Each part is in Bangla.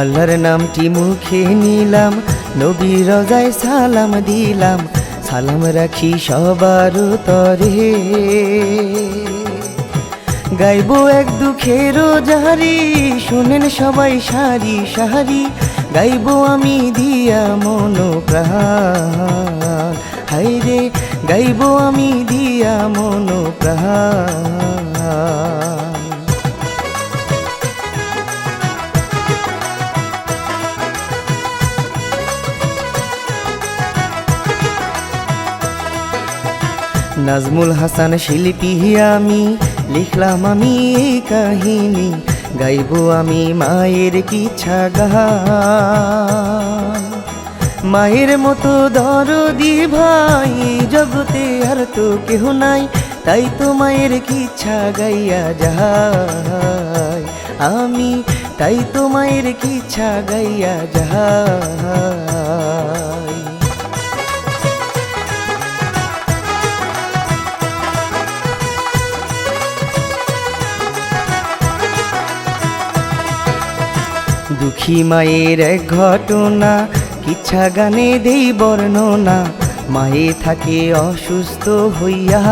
আল্লাহর নামটি মুখে নিলাম, নবী রজায় সালাম দিলাম, সালাম রাখি সবার তরে। গাইব এক দুঃখের জাহারি শোনেন সবাই সারি সাহারি, গাইব আমি দিয়া মন প্রাণ। হাইরে গাইব আমি দিয়া মন প্রাণ। নাজমুল হাসান শিল্পী আমি, লিখলাম আমি এই কাহিনী, গাইব আমি মায়ের কিচ্ছা গান মায়ের মতো দরদি ভাই, জগতে আর তো কেহ নাই, তাই তো মায়ের কিচ্ছা গাইয়া যাই আমি, তাই তো মায়ের কিচ্ছা গাইয়া যাই দুঃখী মায়ের এক ঘটনা কিচ্ছা গানে দেই বর্ণনা, মায়ে থাকে অসুস্থ হইয়া।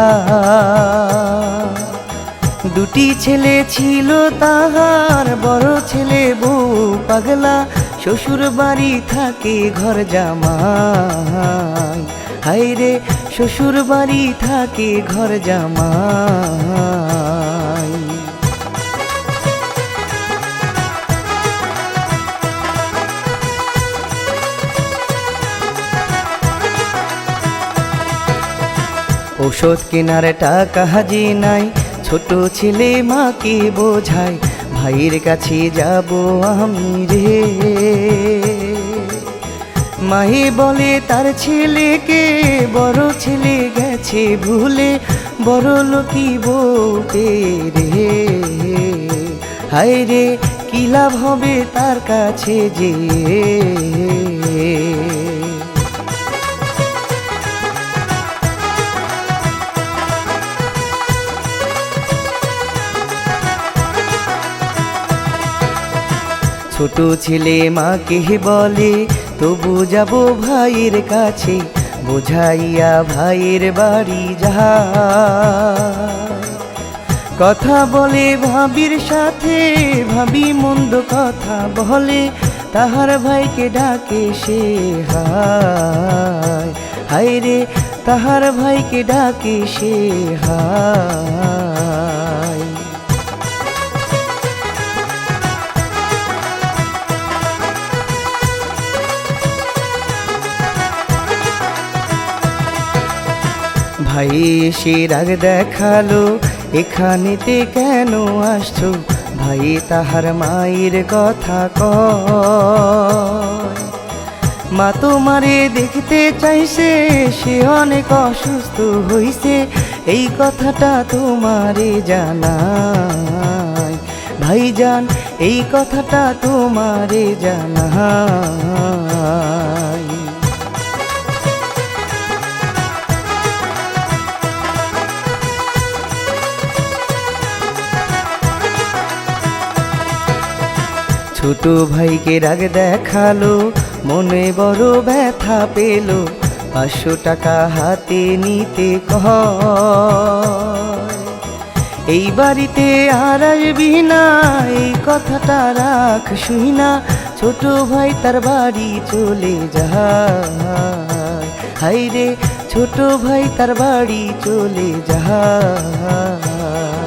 দুটি ছেলে ছিল তাহার, বড় ছেলে বউ পাগলা, শ্বশুর বাড়ি থাকে ঘর জামাই। হাইরে শ্বশুর বাড়ি থাকে ঘর জামাই। ওষুধ কেনার টাকা হাজি নাই। ছোট ছেলে মাকে বোঝায় ভাইয়ের কাছে যাব আমি রে। মাহি বলে, তার ছেলেকে বড় ছেলে গেছে ভুলে, বড় লোকি বউকে রে। হায় রে, কি লাভ হবে তার কাছে যে ছোট ছেলে মাকে বলে, তবু যাব ভাইয়ের কাছে, বোঝাইয়া ভাইয়ের বাড়ি যা কথা বলে ভাবির সাথে, ভাবি মন্দ কথা বলে, তাহার ভাইকে ডাকে সে, হায় হায় রে, তাহার ভাইকে ডাকে সে, হায়। ভাই এসে রাগ দেখাল, এখানেতে কেন আসছো? ভাই, তাহার মায়ের কথা ক মা তোমারে দেখতে চাইছে, সে অনেক অসুস্থ হইছে, এই কথাটা তোমারে জানাই ভাইজান, এই কথাটা তোমারে জানাই ছোট ভাইকে রাগ দেখাল, মনে বড় ব্যথা পেল, পাঁচশো টাকা হাতে নিতে কহ এই বাড়িতে আর আসবি না, এই কথাটা রাখ, শুই না, ছোট ভাই তার বাড়ি চলে যায়। হাই রে, ছোট ভাই তার বাড়ি চলে যায়।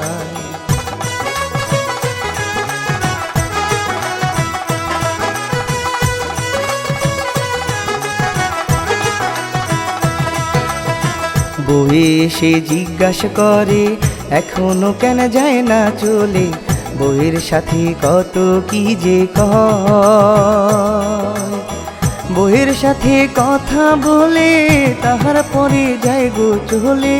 বয়ে এসে জিজ্ঞাসা করে, এখনও কেন যায় না চলে? বইয়ের সাথে কত কি যে বইয়ের সাথে কথা বলে তাহার পরে যায় গো চলে,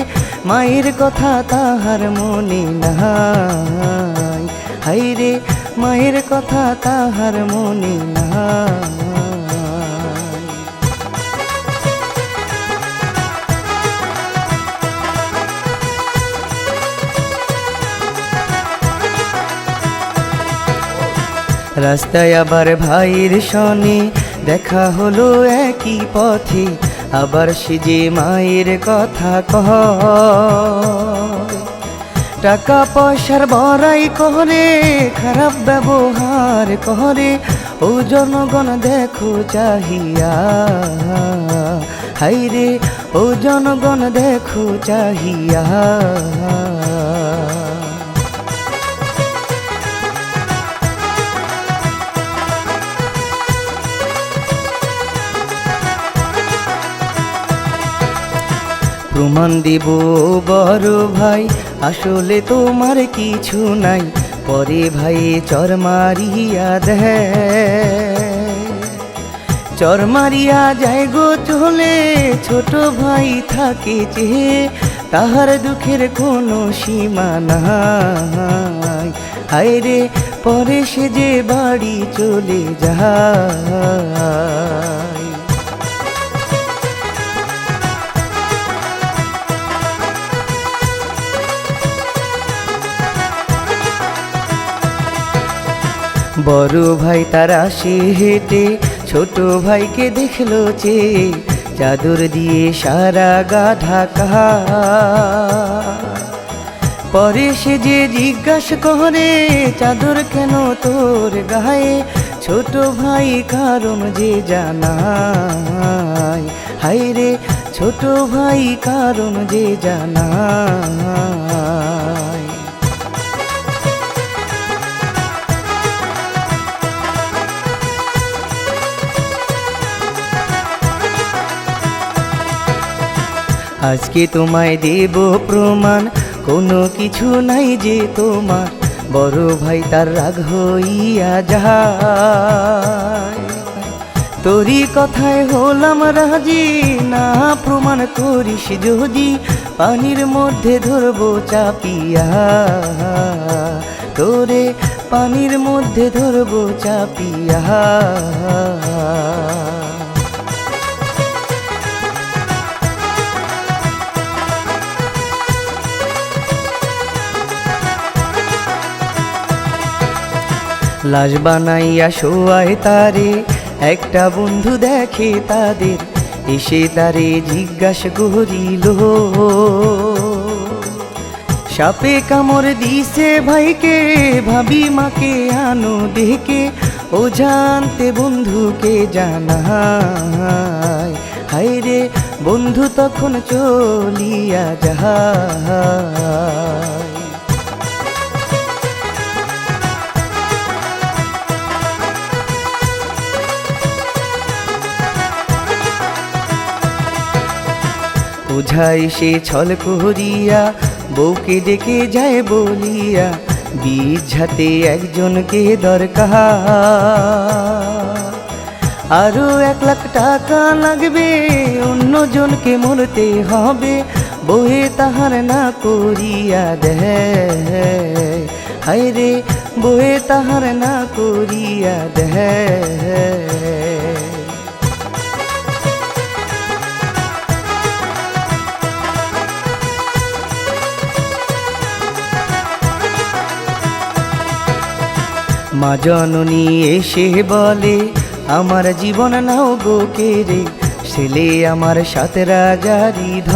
মায়ের কথা তাহার মনে নাই। হাইরে মায়ের কথা তাহার মনে নাই। রাস্তায় আবার ভাইয়ের সনে দেখা হলো একই পথে। আবার সে যে মায়ের কথা কহ টাকা পয়সার বড়াই করে, খারাপ ব্যবহার করে। ও জনগণ দেখো চাহিয়া। হাইরে ও জনগণ দেখো চাহিয়া। প্রমাণ দিব, বড় ভাই। আসলে তোমার কিছু নাই, পরে ভাই চর মারিয়া চর মারিয়া যায় গো চলে, ছোট ভাই থাকে চেয়ে, তাহার দুঃখের কোনো সীমা নাই। হায় রে, পরে সে যে বাড়ি চলে যায়। বড় ভাই তার আসে হেঁটে, ছোট ভাইকে দেখল চে চাদর দিয়ে সারা গা ঢাকা। পরে সে যে জিজ্ঞাসা করে, চাদর কেন তোর গায়ে? ছোট ভাই কারণ যে জানাই হাই রে, ছোট ভাই কারণ যে জানাই আজকে তোমায় দেব প্রমাণ, কোনো কিছু নাই যে তোমার। বড় ভাই তার রাগ হইয়া যায়। তোরই কথায় হলাম রাজি, না প্রমাণ করিস যদি, পানির মধ্যে ধরবো চাপিয়া। তোরে পানির মধ্যে ধরবো চাপিয়া। লাশ বানাইয়া শোয়ায় তারে, একটা বন্ধু দেখে তাদের, এসে তারে জিজ্ঞাসা করিল, সাপে কামড় দিছে ভাইকে, ভাবি মাকে আনো দেখে, ও জানতে বন্ধুকে জানায়, হায় রে বন্ধু তখন চলিয়া যায়। ওঝাই সে ছল করিয়া বউকে ডেকে যায় বলিয়া, বীজ ঝাতে একজনকে দরকার। আরও এক লাখ টাকা লাগবে অন্য জনকে মরতে হবে বয়ে তাহার না করিয়া দেয়। রে বয়ে তাহার না করিয়া দেয়। মা জননী এসে বলে, আমার জীবন নাও গো রে, ছেলে আমার সাথে রাজারি ধ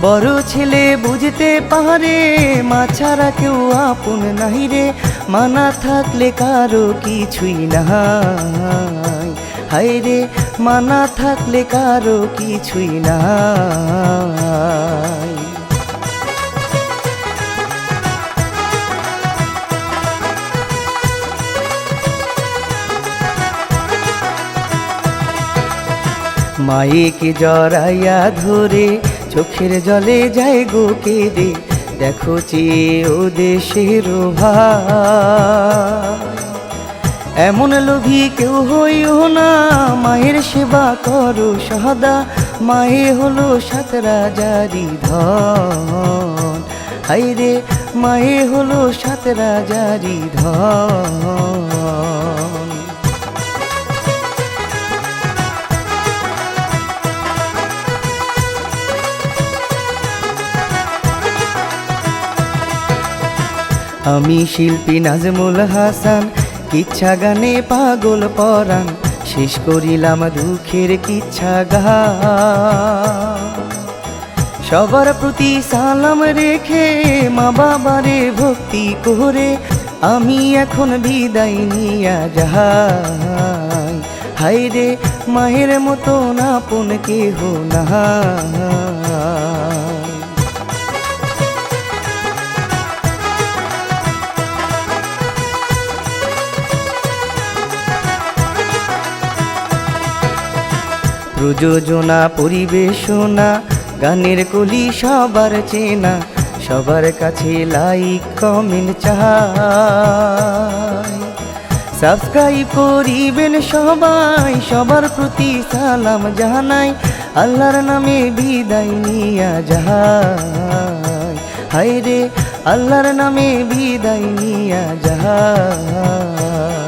বড় ছেলে বুঝতে পারে, মা ছাড়া কেউ আপন নাই রে, মানা থাকলে কারও কিছুই নাই। হায় রে, মানা থাকলে কারও কিছুই নাই। মায়েকে জড়াইয়া ধরে, চোখের জলে যায় গো কেঁদে। দেখো চেয়ে ও দেশের এমন লোভী কেউ হইও না, মায়ের সেবা করো সদা মায়ে হলো সাত রাজারি ধন। হাই রে মায়ে হলো সাত রাজারি ধন। আমি শিল্পী নাজমুল হাসান, কিচ্ছা গানে পাগল পরাণ, শেষ করিলাম দুঃখের কিচ্ছা গা সবার প্রতি সালাম রেখে মা বাবারে ভক্তি করে আমি এখন বিদায় নিয়া যাহাই হাই রে মায়ের মতো না আপন কেহ না প্রযোজনা, পরিবেশনা, গানের কলি সবার চেনা, সবার কাছে লাইক কমেন্ট চাই। সাবস্ক্রাইব করিবেন সবাই, সবার প্রতি সালাম জানাই, আল্লাহর নামে বিদায় নিয়া যাহাই হায় রে আল্লাহর নামে বিদায় নিয়া যাহাই